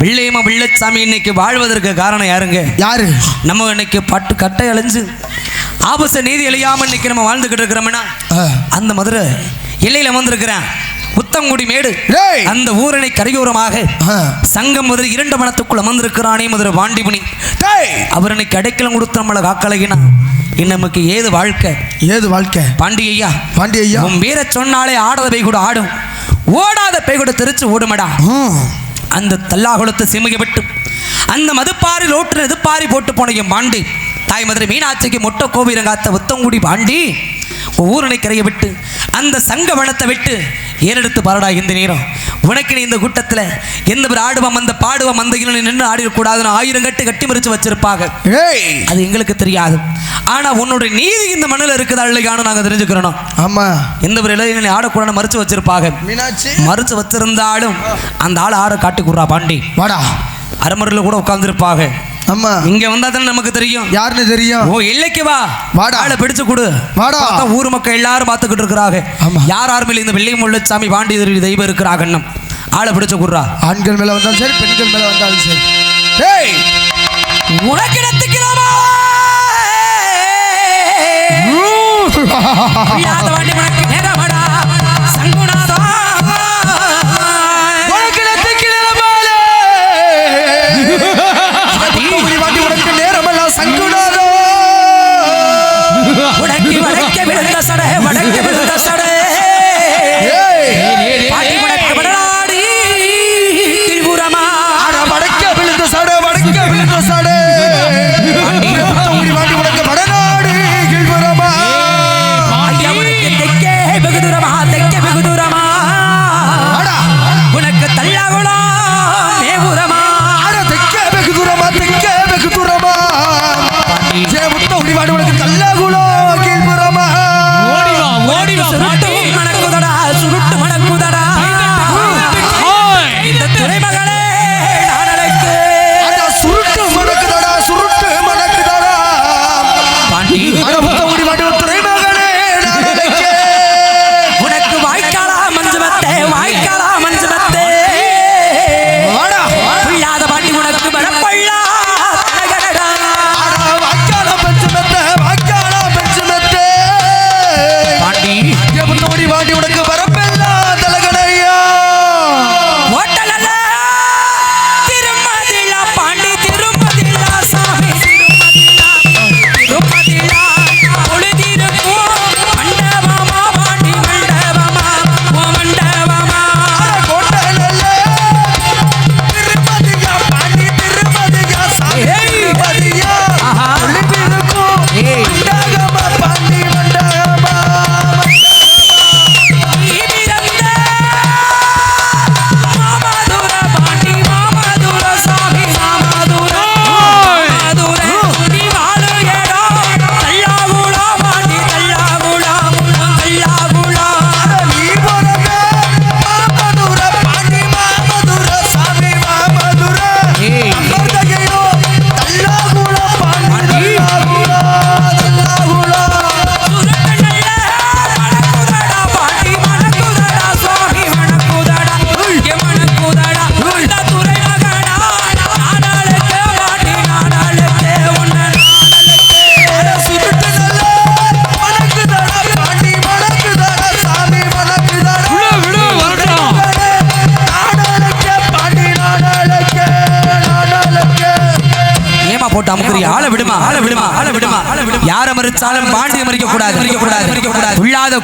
வெள்ளையம்மா வெள்ளச்சாமி இன்னைக்கு வாழ்வதற்கு காரணம் யாருங்க? யாரு? நம்ம இன்னைக்கு பட்டு கட்டை அழிஞ்சு ஆபச நீதி அழியாம இன்னைக்கு நம்ம வாழ்ந்துகிட்டு இருக்கிறோம்னா. அந்த மதுரை எல்லையில வந்திருக்கிறேன். புத்தங்குடி மேடு. அந்த ஊரணை கரையோரமாக. சங்கம் மதுரை இரண்டு மனத்துக்குள்ள வந்திருக்கிறானே மதுரை டேய். அவர் இன்னைக்கு அடைக்கலம் கொடுத்து நம்மளை காக்கலையினா இன்னும் நமக்கு ஏது வாழ்க்கை? ஏது வாழ்க்கை? பாண்டி ஐயா பாண்டி ஐயா உன் வீர சொன்னாலே ஆடாத பை கூட ஆடும். ஓடாத பை கூட தெரிச்சு ஓடுமடா. அந்த தல்லாகுளத்தை சிமுகி அந்த மதுப்பாரில் ஓட்டு எதுப்பாரி போட்டு போன பாண்டி. தாய் மதுரை மீனாட்சிக்கு மொட்டை கோவிலங்காத்த உத்தங்குடி பாண்டி. ஊரணை கரையை விட்டு அந்த சங்க வனத்தை விட்டு ஏறெடுத்து பாரடா இந்த நேரம். உனக்கு நீ இந்த கூட்டத்தில் எந்த ஒரு ஆடுவம் அந்த பாடுவம் அந்த நின்று ஆடிடக்கூடாதுன்னு ஆயிரம் கட்டு கட்டி மறிச்சு வச்சிருப்பாங்க. அது எங்களுக்கு தெரியாது. ஆனா உன்னுடைய நீதி இந்த மண்ணில் இருக்குதா இல்லையானு நாங்க தெரிஞ்சுக்கிறோம் ஆமா. எந்த ஒரு இளைஞனை ஆடக்கூடாது மறிச்சு வச்சிருப்பாங்க. மறிச்சு வச்சிருந்தாலும் அந்த ஆள் ஆட காட்டி குடுறா பாண்டி. வாடா. அரமரில் கூட உட்காந்துருப்பாங்க ஆமா. இங்க வந்தா தானே நமக்கு தெரியும். யாருன்னு தெரியும்? ஓ இல்லைக்கு வா. வாடா. ஆளை பிடிச்சு கொடு. வாடா. பார்த்தா ஊர் மக்கள் எல்லாரும் பார்த்துக்கிட்டு இருக்கிறாங்க. ஆமா. யார் யார் மேல இந்த வெள்ளை முள்ளச்சாமி பாண்டி தெய்வம் இருக்கிறாங்க அண்ணம் ஆளை பிடிச்சு கொடுறா. ஆண்கள் மேல வந்தாலும் சரி பெண்கள் மேல வந்தாலும் சரி. ஏய் உனக்கு வாண்டி के के है वड़क के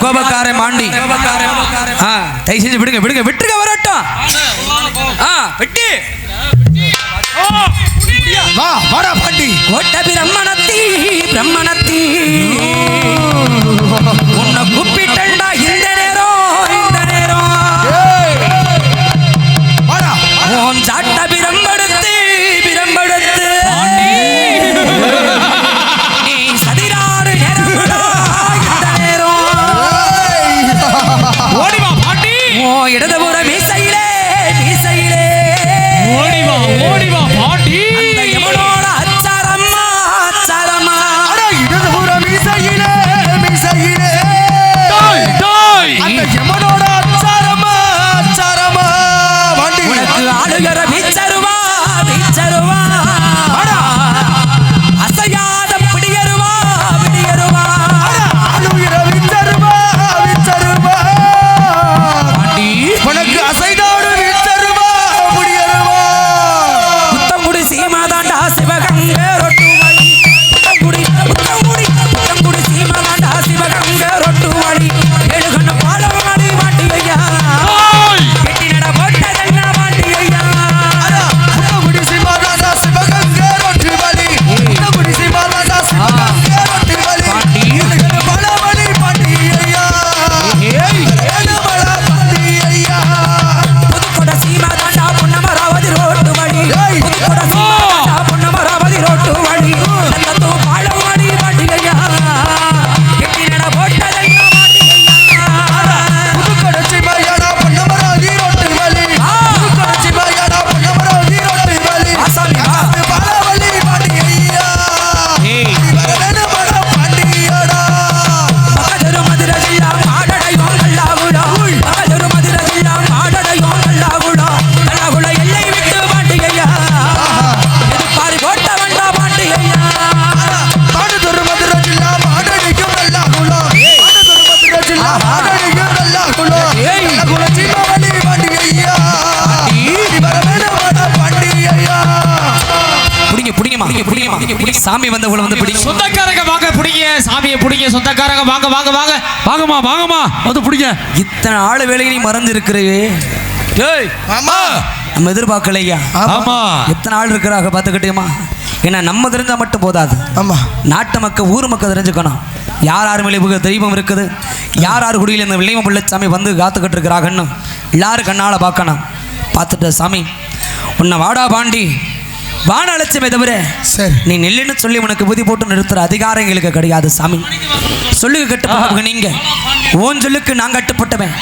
கோபக்காரன் பாண்டி ஆ தயவு செஞ்சு விடுங்க விடுங்க விட்டுருங்க வரட்டும். வெட்டி. வா வாடா பாண்டி. கோட்ட பிரம்மணத்தி பிரம்மணத்தி. ஆளுகிற சாமி வந்து உங்களை வந்து பிடிக்கும் சொந்தக்காரங்க வாங்க பிடிங்க. சாமியை பிடிங்க. சொந்தக்காரங்க வாங்க வாங்க வாங்க. வாங்கம்மா வாங்கம்மா. வந்து பிடிங்க. இத்தனை ஆளு வேலையை மறந்து இருக்கிறே ஏய் ஆமா. நம்ம எதிர்பார்க்கலையா? ஆமா. எத்தனை ஆள் இருக்கிறாங்க பார்த்துக்கிட்டேமா? ஏன்னா நம்ம தெரிஞ்சா மட்டும் போதாது. ஆமா. நாட்டு மக்கள் ஊர் மக்கள் தெரிஞ்சுக்கணும். யார் யார் மேலே இவங்க தெய்வம் இருக்குது? யார் யார் குடியில் இந்த வில்லியம் பிள்ளைச்சாமி வந்து காத்துக்கிட்டு இருக்கிறாங்கன்னு எல்லாரும் கண்ணால் பார்க்கணும். பார்த்துட்ட சாமி உன்னை வாடா பாண்டி. வான அழைச்சமே தவிர சரி. நீ நெல்லுன்னு சொல்லி உனக்கு புதி போட்டு நிறுத்துற அதிகாரம் எங்களுக்கு கிடையாது சாமி. சொல்லுக்கு கட்டுப்பட்டவங்க நீங்க. ஓன் சொல்லுக்கு நான் கட்டுப்பட்டவன்.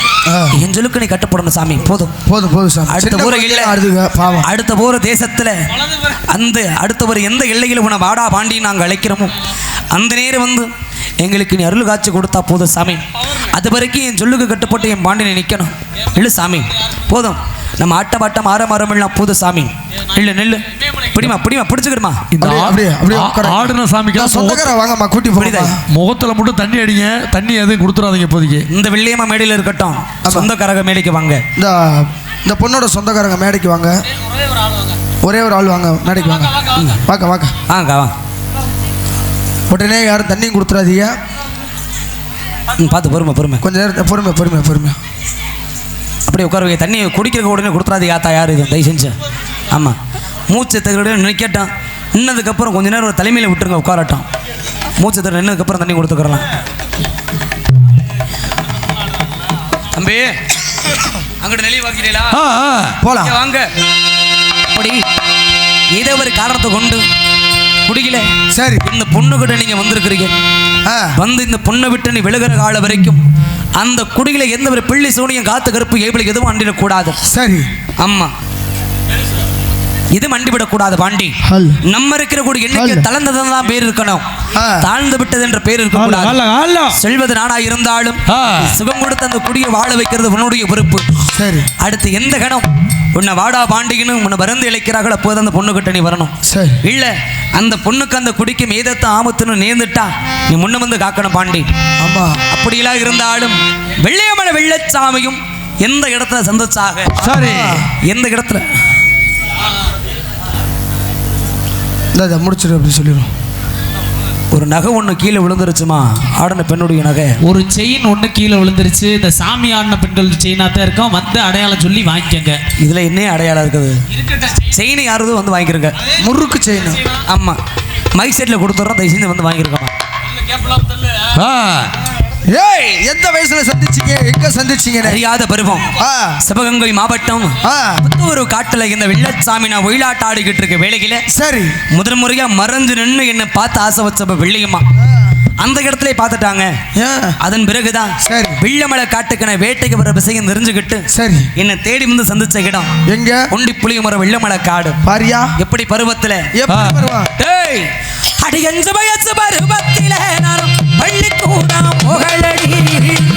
என் சொல்லுக்கு நீ கட்டுப்படணும் சாமி. போதும். போதும் போதும் சாமி. அடுத்த குழந்தையா இல்ல. பாவம். அடுத்த போற தேசத்துல அந்த அடுத்த ஒரு எந்த எல்லையில் உன வாடா பாண்டி நாங்கள் அழைக்கிறோமோ அந்த நேரம் வந்து எங்களுக்கு நீ அருள் காட்சி கொடுத்தா போதும் சாமி. அது வரைக்கும் என் சொல்லுக்கு கட்டுப்பட்டு என் பாண்டினை நிற்கணும் இல்லை சாமி. போதும். நம்ம ஆட்ட பாட்டம் ஆற மரம் எல்லாம் போதும் சாமி. நில்லு நில்லு. பிடிமா பிடிமா பிடிச்சுக்கிடுமா. இந்த அப்படியே, அப்படியே. ஆடுன சாமிக்கு சொந்தக்கார வாங்கம்மா கூட்டி புரியுதா? முகத்துல மட்டும் தண்ணி அடிங்க தண்ணி எதுவும் கொடுத்துறாதீங்க இப்போதைக்கு. இந்த வெள்ளியம்மா மேடையில் இருக்கட்டும். சொந்தக்காரக மேடைக்கு வாங்க. இந்த இந்த பொண்ணோட சொந்தக்காரங்க மேடைக்கு வாங்க. ஒரே ஒரு ஆள் வாங்க மேடைக்கு வாங்க. வாங்க வாங்க. வாங்க வாங்க உடனே யாரும் தண்ணியும் கொடுத்துறாதீங்க. ம், பார்த்து பொறுமை பொறுமை. கொஞ்ச நேரம் பொறுமை பொறுமை பொறுமை. அப்படியே உட்கார வைங்க தண்ணி குடிக்கிறக்க உடனே கொடுத்துறாது யாத்தா யார் இது? தயவு செஞ்சு. ஆமாம் மூச்சு தகுட நிற்கட்டும் நின்னதுக்கப்புறம் கொஞ்ச நேரம் ஒரு தலைமையில் விட்டுருங்க உட்காரட்டும். மூச்சு தகுட நின்னதுக்கப்புறம் தண்ணி கொடுத்துக்கிறலாம். தம்பி அங்கிட்டு நெளி வாக்கிறீங்களா. போலாம். வாங்க. அப்படி ஏதோ ஒரு காரணத்தை கொண்டு குடிக்கல. சரி. இந்த பொண்ணுகிட்ட நீங்க வந்திருக்கிறீங்க. வந்து இந்த பொண்ணை விட்டு நீ விழுகிற காலம் வரைக்கும் அந்த குடியில எந்த ஒரு பிள்ளை சூனியம் காத்து கருப்பு ஏபிளுக்கு எதுவும் அண்டிடக்கூடாது. சரி. ஆமா இது மண்டிவிடக்கூடாது பாண்டி. நம்ம இருக்கிற கூட ஹல். தளர்ந்ததான் பேர் இருக்கணும். தாழ்ந்து விட்டது என்ற பேர் இருக்கக்கூடாது. செல்வது நானா இருந்தாலும். சுகம் கொடுத்து அந்த குடியை வாழ வைக்கிறது உன்னுடைய பொறுப்பு. சரி. அடுத்து எந்த கணம்? உன்னை வாடா பாண்டிகன்னு உன்னை மருந்து இழைக்கிறார்கள் அப்போது அந்த பொண்ணு கிட்ட நீ வரணும். சரி. இல்ல அந்த பொண்ணுக்கு அந்த குடிக்கு மேதத்தை ஆபத்துன்னு நேர்ந்துட்டா நீ முன்ன வந்து காக்கணும் பாண்டி. ஆமா. அப்படிலாம் இருந்தாலும் வெள்ளையமலை வெள்ளச்சாமியும் எந்த இடத்துல சந்திச்சாக சரி. எந்த இடத்துல? இதை முடிச்சிடு அப்படி சொல்லிடும் ஒரு நகை ஒன்று கீழே விழுந்துருச்சுமா? ஆடின பெண்ணுடைய நகை. ஒரு செயின் ஒன்று கீழே விழுந்துருச்சு. இந்த சாமி ஆடின பெண்கள் செயினாக தான் இருக்கும். வந்து அடையாளம் சொல்லி வாங்கிக்கோங்க. இதுல என்ன அடையாளம் இருக்குது? செயினை யாராவது வந்து வாங்கிக்கிறங்க முறுக்கு செயின். ஆமா. மைக் செட்டில் கொடுத்துட்றோம். தயவு செஞ்சு வந்து வாங்கியிருக்கோம் ஆ. ஏய் எந்த வயசுல சந்திச்சீங்க? எங்க சந்திச்சீங்க அறியாத பருவம். சிவகங்கை மாவட்டம். ஒரு காட்டுல இந்த வெள்ளச்சாமி நான் ஒயிலாட்ட ஆடிக்கிட்டு இருக்க வேலையில. சரி. முதல் முறையா மறைஞ்சு நின்று என்னை பார்த்து ஆசை வச்சப்ப வெள்ளையம்மா. அந்த இடத்துல பார்த்துட்டாங்க. அதன் பிறகுதான் சரி. வெள்ளமலை காட்டுக்கு நான் வேட்டைக்கு வர விஷயம் தெரிஞ்சுக்கிட்டு சரி. என்னை தேடி வந்து சந்திச்ச இடம். எங்க? ஒண்டி புளிய மரம் வெள்ளமலை காடு. பாரியா? எப்படி பருவத்துல? எப்படி வருவான் டேய் அடி அஞ்சு வயசு பருவத்தில நானும் பள்ளிக்கூடம் புகழடி.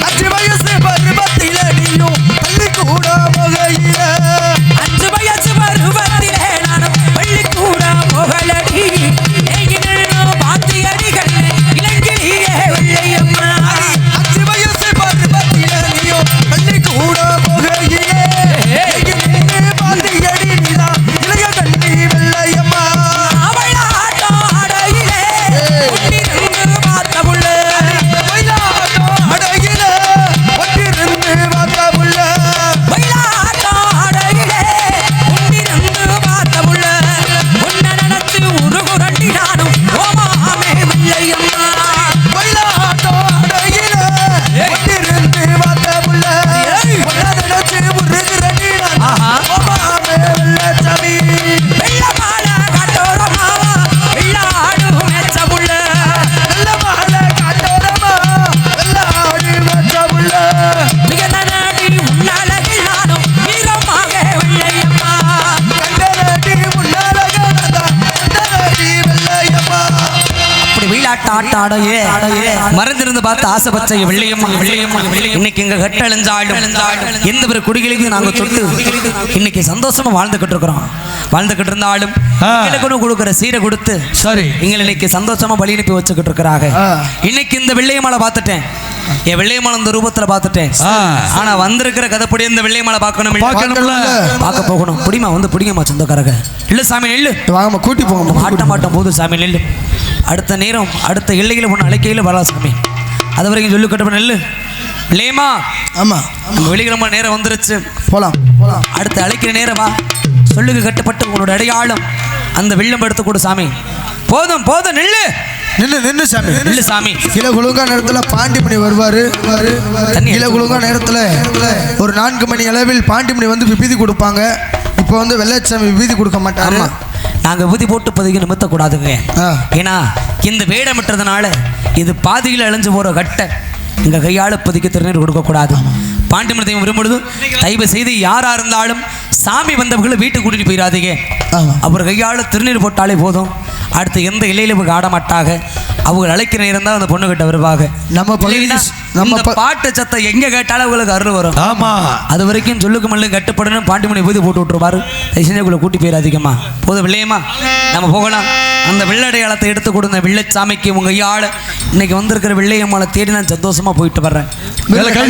ஆடையே மறந்திருந்து பார்த்து ஆசைப்பச்ச வெள்ளையம்மா. வெள்ளையம்மா. இன்னைக்கு எங்க கட்ட அழிஞ்சாடும் எந்த ஒரு குடிகளுக்கும் நாங்க தொட்டு இன்னைக்கு சந்தோஷமா வாழ்ந்துகிட்டு இருக்கிறோம். வாழ்ந்துகிட்டு இருந்தாலும். எங்களுக்கு கொடுக்குற சீரை கொடுத்து சரி. எங்களை இன்னைக்கு சந்தோஷமா வழி அனுப்பி வச்சுக்கிட்டு இருக்கிறாங்க. இன்னைக்கு இந்த வெள்ளையம்மாளை பார்த்துட்டேன். என் வெள்ளையம்மாள் இந்த ரூபத்துல பார்த்துட்டேன். ஆ. ஆனா வந்திருக்கிற கதைப்படி இந்த வெள்ளையம்மாளை பார்க்கணும் பார்க்க போகணும். புடிமா வந்து பிடிங்கம்மா சொந்தக்காரங்க இல்ல சாமி நெல்லு. வாங்கம்மா கூட்டி போங்கம்மா ஆட்ட மாட்டோம் போது சாமி நெல்லு. அடுத்த நேரம் அடுத்த எல்லையில் ஒன்று அழைக்கையில் வரலாம் சாமி. அது வரைக்கும் சொல்லு கட்டப்ப நெல்லு. இல்லையம்மா ஆமா நம்ம வெளிக்கிழமை நேரம் வந்துருச்சு. போலாம் போலாம். அடுத்து அழைக்கிற நேரம் வா. சொல்லுக்கு கட்டுப்பட்டு உன்னோட அடையாளம் அந்த வெள்ளம் எடுத்து கொடு சாமி. போதும் போதும் நெல்லு. நின்னு நின்னு சாமி நெல்லு சாமி. கீழே குழுங்கா நேரத்துல பாண்டிமணி வருவாரு. தண்ணி கீழே குழுங்கா நேரத்துல ஒரு நான்கு மணி அளவில் பாண்டிமணி வந்து விபீதி கொடுப்பாங்க. இப்போ வந்து வெள்ளச்சாமி விபீதி கொடுக்க மாட்டாரு. ஆமா. நாங்க ஊதி போட்டு பதிக்கு நிமித்தக்கூடாதுங்க. ஏன்னா இந்த வேடமிட்டதுனால இது பாதியில் அழிஞ்சு போற கட்டை இங்க கையாள பதிக்கு திருநீர் கொடுக்கக்கூடாது பாண்டிமன் தெய்வம் விரும்புவது தயவு செய்து யாரா இருந்தாலும் சாமி வந்தவர்களை வீட்டுக்கு கூட்டிட்டு போயிடாதீங்க. அவர் கையாள திருநீர் போட்டாலே போதும். அடுத்து எந்த இலையில இவங்க ஆட மாட்டாங்க அவங்க அழைக்கிற நேரம் தான் அந்த பொண்ணு கிட்ட வருவாங்க. நம்ம நம்ம பாட்டு சத்தம் எங்க கேட்டாலும் அவங்களுக்கு அருள் வரும். ஆமா. அது வரைக்கும் சொல்லுக்கு மல்லு கட்டுப்படணும் பாண்டிமணி போய் போட்டு விட்டுருவாரு. தயவுசெய்து கூட்டி போயிடாதீங்கம்மா போதும் வெள்ளையம்மா நம்ம போகலாம். அந்த வெள்ளடையாளத்தை எடுத்து கொடுங்க. வெள்ளைச்சாமிக்கு உங்க ஐயாள் இன்னைக்கு வந்திருக்கிற வெள்ளையம்மாளை தேடி நான் சந்தோஷமா போயிட்டு வர்றேன். எல்லாம் கை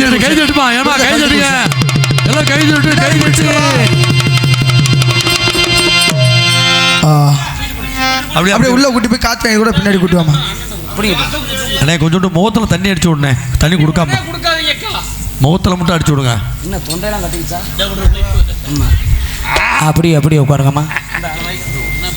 அப்படியே அப்படியே உள்ள கூட்டி போய் காத்து வாங்கி கூட பின்னாடி கூட்டி வாமா அண்ணே கொஞ்சோண்டு முகத்துல தண்ணி அடிச்சு விடனே தண்ணி கொடுக்காம. முகத்துல மட்டும் அடிச்சு விடுங்க. என்ன தொண்டையெல்லாம் கட்டிக்கிச்சா? அப்படி அப்படி உட்காருங்கம்மா.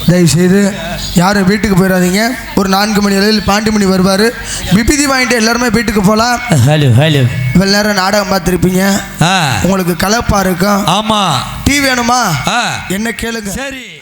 தயவு செய்து யாரும் வீட்டுக்கு போயிடாதீங்க. ஒரு நான்கு மணி அளவில் பாண்டிமணி வருவார். விபீதி வாங்கிட்டு எல்லாருமே வீட்டுக்கு போகலாம். Hello hello. இவ்வளோ நேரம் நாடகம் பார்த்துருப்பீங்க. ஆ. உங்களுக்கு கலப்பா இருக்கும். ஆமா. டீ வேணுமா? ஆ. என்ன கேளுங்க. சரி.